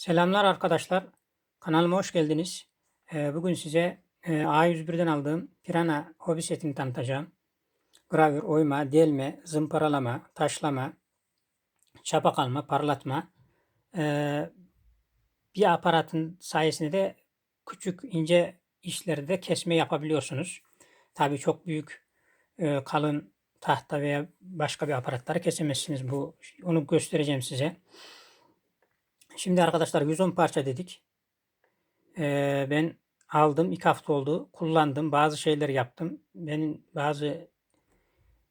Selamlar arkadaşlar. Kanalıma hoş geldiniz. Ee, Bugün size e, A101'den aldığım Pirana hobi setini tanıtacağım. Gravür, oyma, delme, zımparalama, taşlama, çapa kalma, parlatma. Ee, Bir aparatın sayesinde de küçük ince işleri de kesme yapabiliyorsunuz. Tabii çok büyük e, kalın tahta veya başka bir aparatları kesemezsiniz. Bu onu göstereceğim size. Şimdi arkadaşlar 110 parça dedik. Ee, ben aldım. iki hafta oldu. Kullandım. Bazı şeyler yaptım. Benim bazı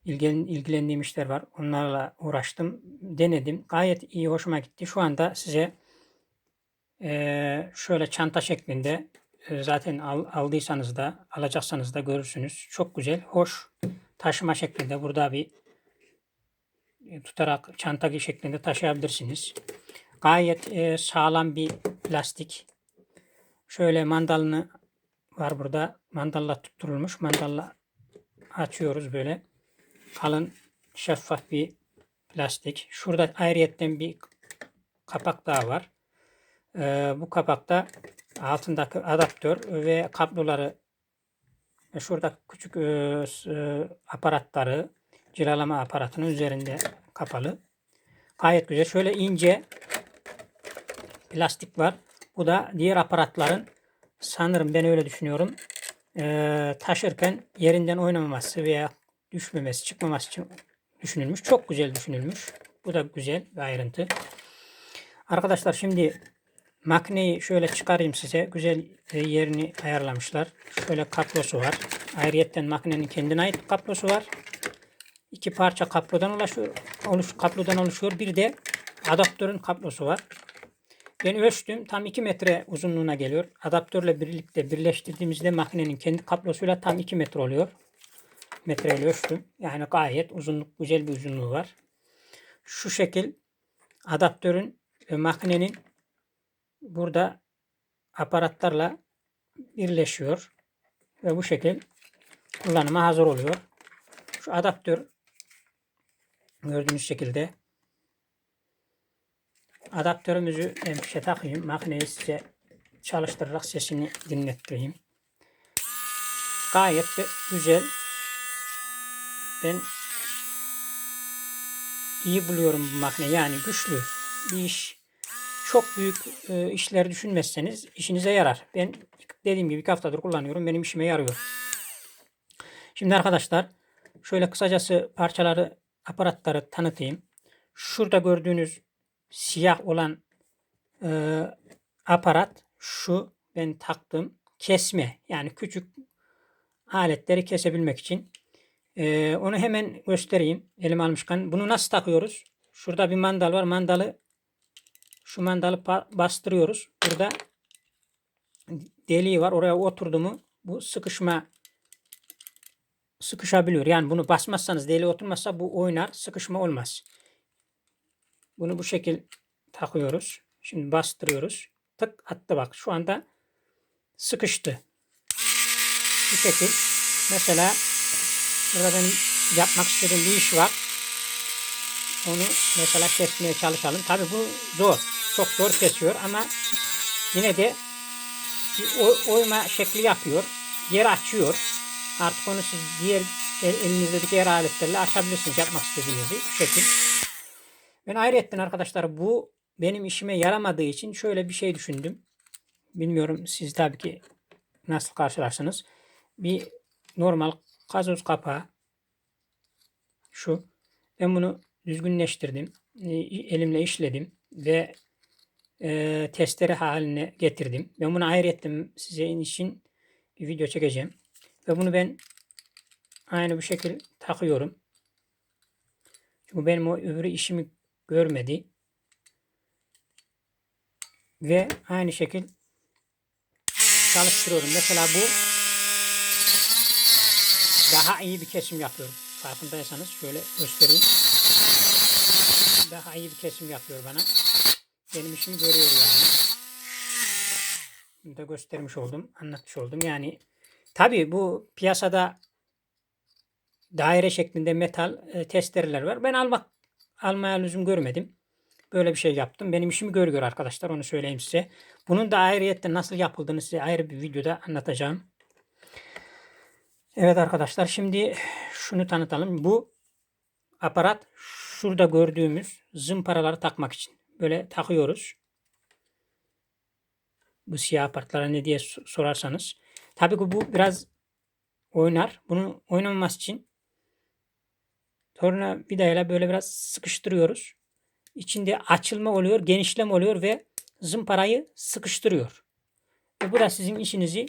ilgilen, ilgilendiğim işler var. Onlarla uğraştım. Denedim. Gayet iyi. Hoşuma gitti. Şu anda size ee, şöyle çanta şeklinde e, zaten al, aldıysanız da alacaksanız da görürsünüz. Çok güzel. Hoş. Taşıma şeklinde. Burada bir e, tutarak çanta şeklinde taşıyabilirsiniz. Gayet e, sağlam bir plastik. Şöyle mandalını var burada. Mandalla tutturulmuş. Mandalla açıyoruz böyle. Kalın şeffaf bir plastik. Şurada ayrıyetten bir kapak daha var. E, bu kapakta altındaki adaptör ve kabloları ve şurada küçük e, e, aparatları cilalama aparatının üzerinde kapalı. Gayet güzel. Şöyle ince plastik var. Bu da diğer aparatların sanırım ben öyle düşünüyorum e, taşırken yerinden oynamaması veya düşmemesi, çıkmaması için düşünülmüş. Çok güzel düşünülmüş. Bu da güzel bir ayrıntı. Arkadaşlar şimdi makineyi şöyle çıkarayım size. Güzel e, yerini ayarlamışlar. Şöyle kablosu var. Ayrıyetten makinenin kendine ait kablosu var. İki parça kablodan oluşuyor. Oluş, kablodan oluşuyor. Bir de adaptörün kablosu var. Ben ölçtüm. Tam 2 metre uzunluğuna geliyor. Adaptörle birlikte birleştirdiğimizde makinenin kendi kablosuyla tam 2 metre oluyor. Metreyle ölçtüm. Yani gayet uzunluk, güzel bir uzunluğu var. Şu şekil adaptörün ve makinenin burada aparatlarla birleşiyor. Ve bu şekil kullanıma hazır oluyor. Şu adaptör gördüğünüz şekilde adaptörümüzü empişe takayım. Makineyi size çalıştırarak sesini dinlettireyim. Gayet güzel. Ben iyi buluyorum bu makine. Yani güçlü bir iş. Çok büyük e, işler düşünmezseniz işinize yarar. Ben dediğim gibi iki haftadır kullanıyorum. Benim işime yarıyor. Şimdi arkadaşlar şöyle kısacası parçaları, aparatları tanıtayım. Şurada gördüğünüz siyah olan e, aparat şu ben taktım kesme yani küçük aletleri kesebilmek için. E, onu hemen göstereyim elim almışken. Bunu nasıl takıyoruz? Şurada bir mandal var. Mandalı şu mandalı bastırıyoruz. Burada deliği var. Oraya oturdu mu bu sıkışma sıkışabiliyor. Yani bunu basmazsanız deliği oturmazsa bu oynar. Sıkışma olmaz. Bunu bu şekil takıyoruz. Şimdi bastırıyoruz. Tık attı bak. Şu anda sıkıştı. Bu şekil. Mesela burada benim yapmak istediğim bir iş var. Onu mesela kesmeye çalışalım. Tabi bu zor. Çok zor kesiyor ama yine de bir oyma şekli yapıyor. Yer açıyor. Artık onu siz diğer elinizdeki diğer aletlerle açabilirsiniz yapmak istediğinizi. Bu şekil. Ben ayrıyetten arkadaşlar bu benim işime yaramadığı için şöyle bir şey düşündüm. Bilmiyorum siz tabii ki nasıl karşılarsınız. Bir normal gazoz kapağı şu. Ben bunu düzgünleştirdim. E, elimle işledim ve e, testere haline getirdim. Ben bunu ayrıyetten size için bir video çekeceğim. Ve bunu ben aynı bu şekilde takıyorum. Çünkü benim o öbürü işimi görmedi. Ve aynı şekil çalıştırıyorum. Mesela bu daha iyi bir kesim yapıyor. Farkındaysanız şöyle göstereyim. Daha iyi bir kesim yapıyor bana. Benim işimi görüyor yani. Bunu da göstermiş oldum, anlatmış oldum. Yani tabii bu piyasada daire şeklinde metal e, testereler var. Ben almak almaya lüzum görmedim. böyle bir şey yaptım. Benim işimi görüyor arkadaşlar onu söyleyeyim size. Bunun da ayrıyetten nasıl yapıldığını size ayrı bir videoda anlatacağım. Evet arkadaşlar şimdi şunu tanıtalım. Bu aparat şurada gördüğümüz zımparaları takmak için. Böyle takıyoruz. Bu siyah aparatlara ne diye so- sorarsanız. Tabii ki bu biraz oynar. Bunu oynamaması için sonra vidayla böyle biraz sıkıştırıyoruz. İçinde açılma oluyor, genişleme oluyor ve zımparayı sıkıştırıyor. Ve bu da sizin işinizi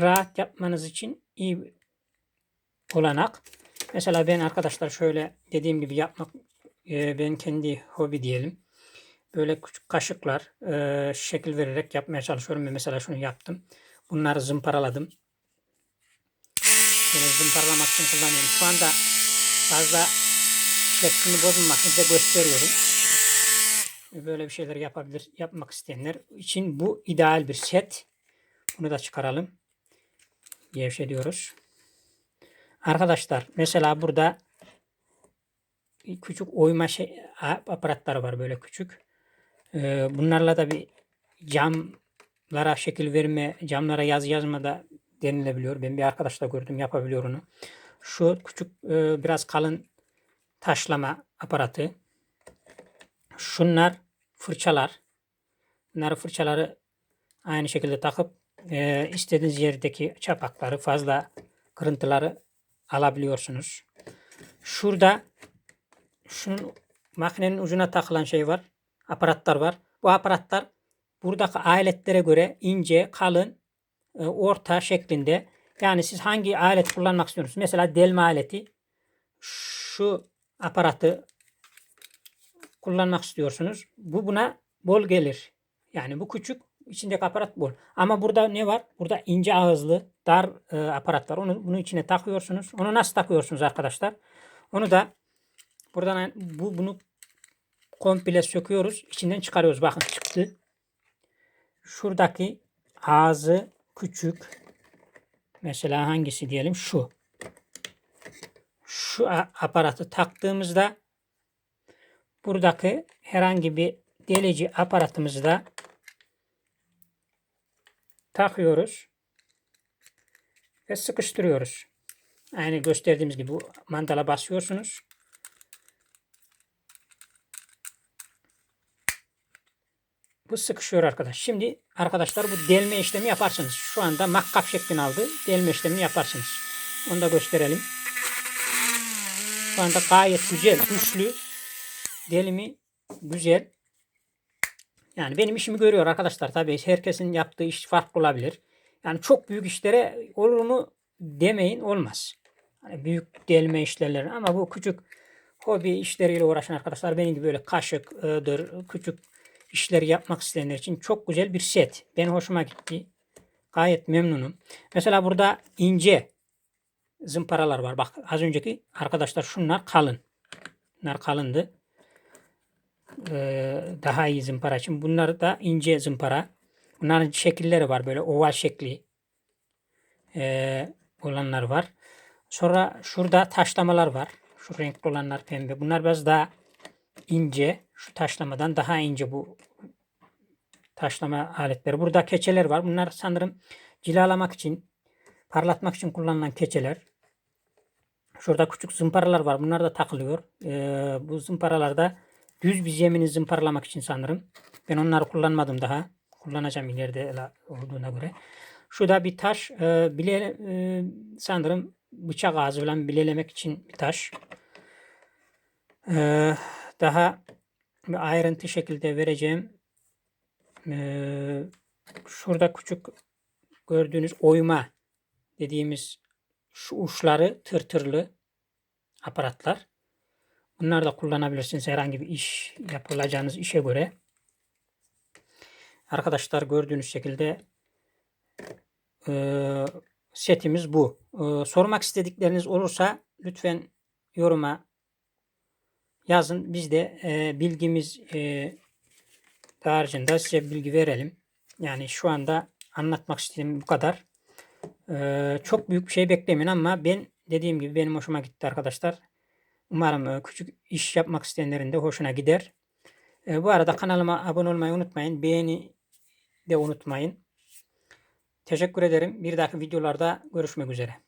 rahat yapmanız için iyi olanak. Mesela ben arkadaşlar şöyle dediğim gibi yapmak e, ben kendi hobi diyelim. Böyle küçük kaşıklar e, şekil vererek yapmaya çalışıyorum. Mesela şunu yaptım. Bunları zımparaladım. Böyle zımparalamak için kullanıyorum. Şu anda fazla şeklini bozmamak için size gösteriyorum. Böyle bir şeyler yapabilir, yapmak isteyenler için bu ideal bir set. Bunu da çıkaralım. Gevşe diyoruz. Arkadaşlar mesela burada küçük oyma şey, aparatları var böyle küçük. Ee, bunlarla da bir camlara şekil verme, camlara yaz yazma da denilebiliyor. Ben bir arkadaşla gördüm yapabiliyor onu. Şu küçük e, biraz kalın taşlama aparatı. Şunlar fırçalar. Bunları fırçaları aynı şekilde takıp e, istediğiniz yerdeki çapakları fazla kırıntıları alabiliyorsunuz. Şurada şunun makinenin ucuna takılan şey var. Aparatlar var. Bu aparatlar buradaki aletlere göre ince, kalın, orta şeklinde. Yani siz hangi alet kullanmak istiyorsunuz? Mesela delme aleti. Şu aparatı kullanmak istiyorsunuz. Bu buna bol gelir. Yani bu küçük, içindeki aparat bol. Ama burada ne var? Burada ince ağızlı, dar e, aparat var. Onu bunun içine takıyorsunuz. Onu nasıl takıyorsunuz arkadaşlar? Onu da buradan bu bunu komple söküyoruz. İçinden çıkarıyoruz. Bakın çıktı. Şuradaki ağzı küçük. Mesela hangisi diyelim? Şu. Şu aparatı taktığımızda buradaki herhangi bir delici aparatımızı da takıyoruz ve sıkıştırıyoruz. Aynı gösterdiğimiz gibi mandala basıyorsunuz. Bu sıkışıyor arkadaş. Şimdi arkadaşlar bu delme işlemi yaparsınız. Şu anda makkap şeklini aldı. Delme işlemini yaparsınız. Onu da gösterelim. Şu anda gayet güzel, güçlü. Delimi güzel. Yani benim işimi görüyor arkadaşlar. Tabii herkesin yaptığı iş farklı olabilir. Yani çok büyük işlere olur mu demeyin olmaz. Hani büyük delme işlerleri ama bu küçük hobi işleriyle uğraşan arkadaşlar benim gibi böyle kaşıktır, küçük işleri yapmak isteyenler için çok güzel bir set. Ben hoşuma gitti. Gayet memnunum. Mesela burada ince zımparalar var. Bak az önceki arkadaşlar şunlar kalın. Bunlar kalındı. Ee, daha iyi zımpara için. Bunlar da ince zımpara. Bunların şekilleri var. Böyle oval şekli ee, olanlar var. Sonra şurada taşlamalar var. Şu renkli olanlar pembe. Bunlar biraz daha ince. Şu taşlamadan daha ince bu taşlama aletleri. Burada keçeler var. Bunlar sanırım cilalamak için, parlatmak için kullanılan keçeler. Şurada küçük zımparalar var. Bunlar da takılıyor. Ee, bu zımparalar da düz bir zemini zımparalamak için sanırım. Ben onları kullanmadım daha. Kullanacağım ileride olduğuna göre. Şurada bir taş. E, bile, e, sanırım bıçak ağzı falan bilelemek için bir taş. Ee, daha bir ayrıntı şekilde vereceğim. Ee, şurada küçük gördüğünüz oyma dediğimiz şu uçları tırtırlı aparatlar. Bunları da kullanabilirsiniz herhangi bir iş yapılacağınız işe göre. Arkadaşlar gördüğünüz şekilde e, setimiz bu. E, sormak istedikleriniz olursa lütfen yoruma yazın. Biz de e, bilgimiz e, dağarcığında size bilgi verelim. Yani şu anda anlatmak istediğim bu kadar. E, çok büyük bir şey beklemeyin ama ben dediğim gibi benim hoşuma gitti arkadaşlar. Umarım e, küçük iş yapmak isteyenlerin de hoşuna gider. E, bu arada kanalıma abone olmayı unutmayın. Beğeni de unutmayın. Teşekkür ederim. Bir dahaki videolarda görüşmek üzere.